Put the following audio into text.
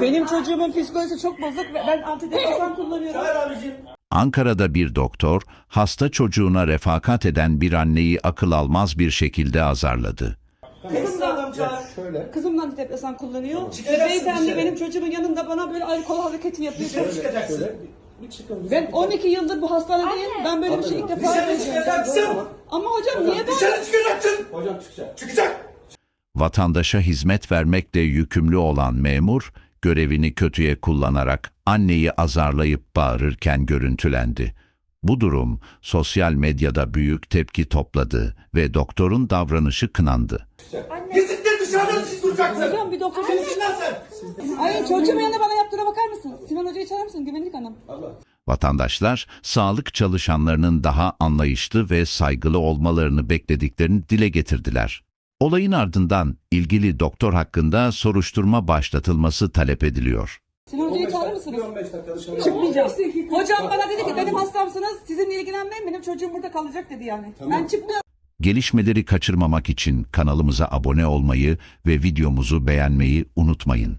Benim çocuğumun psikolojisi çok bozuk ve ben antidepresan kullanıyorum. Ankara'da bir doktor, hasta çocuğuna refakat eden bir anneyi akıl almaz bir şekilde azarladı. Kızım da. Şöyle. kızım da antidepresan kullanıyor. Beyefendi benim çocuğumun yanında bana böyle alkol hareketi yapıyor. Dışarı çıkacaksın. Şöyle. Ben 12 yıldır bu hastanedeyim. Ben böyle bir şey ilk defa görüyorum. Ama hocam niye ben? Dışarı çıkacaksın. Hocam çıkacak. Çıkacak. Vatandaşa hizmet vermekle yükümlü olan memur, görevini kötüye kullanarak anneyi azarlayıp bağırırken görüntülendi. Bu durum sosyal medyada büyük tepki topladı ve doktorun davranışı kınandı. Gizlice dışarıda duracaksın. Hocam bir doktor sen? Ay çocuğumun yanında bana yaptığına bakar mısın? Sinan Hoca'yı çağırır mısın? Güvenlik hanım. Vatandaşlar, sağlık çalışanlarının daha anlayışlı ve saygılı olmalarını beklediklerini dile getirdiler. Olayın ardından ilgili doktor hakkında soruşturma başlatılması talep ediliyor. Sinan Hoca'yı 15 çağırır mısınız? bir 15 dakika dışarı. Çıkmayacağım. Hocam bana dedi ki benim hastamsınız. Sizinle ilgilenmeyin. Benim çocuğum burada kalacak dedi yani. Ben çıkmıyorum. Gelişmeleri kaçırmamak için kanalımıza abone olmayı ve videomuzu beğenmeyi unutmayın.